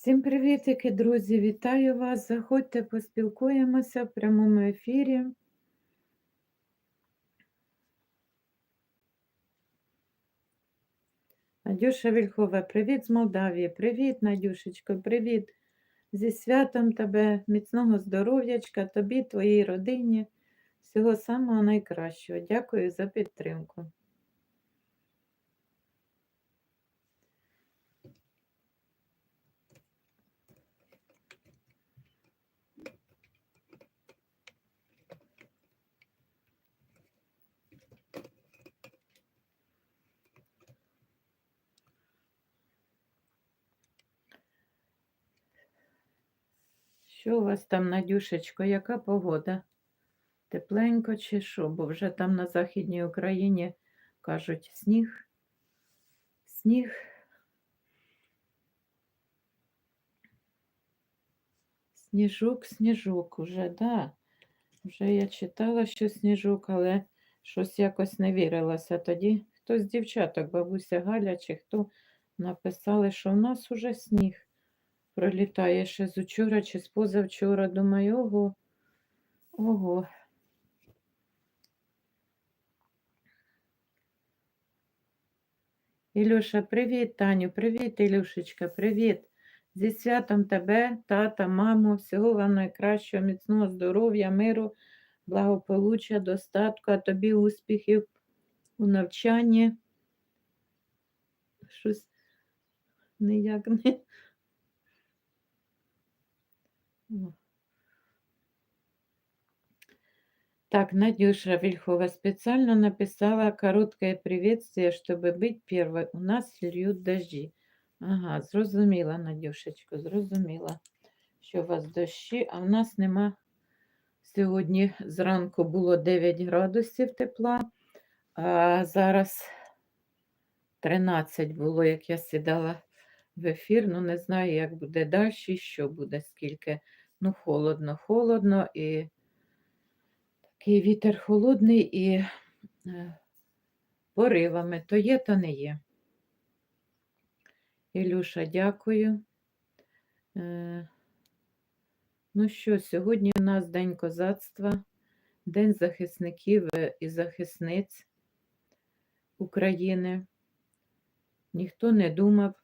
Всім привітики, друзі! Вітаю вас! Заходьте, поспілкуємося в прямому ефірі. Надюша Вільхова, привіт з Молдавії. Привіт, Надюшечко, привіт. Зі святом тебе, міцного здоров'ячка, тобі, твоїй родині. Всього самого найкращого. Дякую за підтримку. Що у вас там, Надюшечко, яка погода? Тепленько чи що? Бо вже там на Західній Україні кажуть сніг. Сніг. Сніжок, сніжок уже, да. Вже я читала, що сніжок, але щось якось не вірилося. Тоді хтось з дівчаток, бабуся Галя, чи хто написали, що в нас уже сніг пролітає ще з учора чи з позавчора. Думаю, ого, ого. Ілюша, привіт, Таню, привіт, Ілюшечка, привіт. Зі святом тебе, тата, маму, всього вам найкращого, міцного здоров'я, миру, благополуччя, достатку, а тобі успіхів у навчанні. Щось ніяк не. Так, Надюша Вильхова специально написала короткое приветствие, чтобы быть первой. У нас льют дожди. Ага, зрозуміла, Надюшечко, зрозуміла, що у вас дощі, а в нас нема. Сьогодні зранку було 9 градусів тепла, а зараз 13 було, як я сідала в ефір. Ну, не знаю, як буде далі, що буде, скільки. Ну, холодно, холодно і такий вітер холодний і е, поривами. То є, то не є. Ілюша, дякую. Е, Ну що, сьогодні у нас День козацтва, День захисників е, і захисниць України. Ніхто не думав,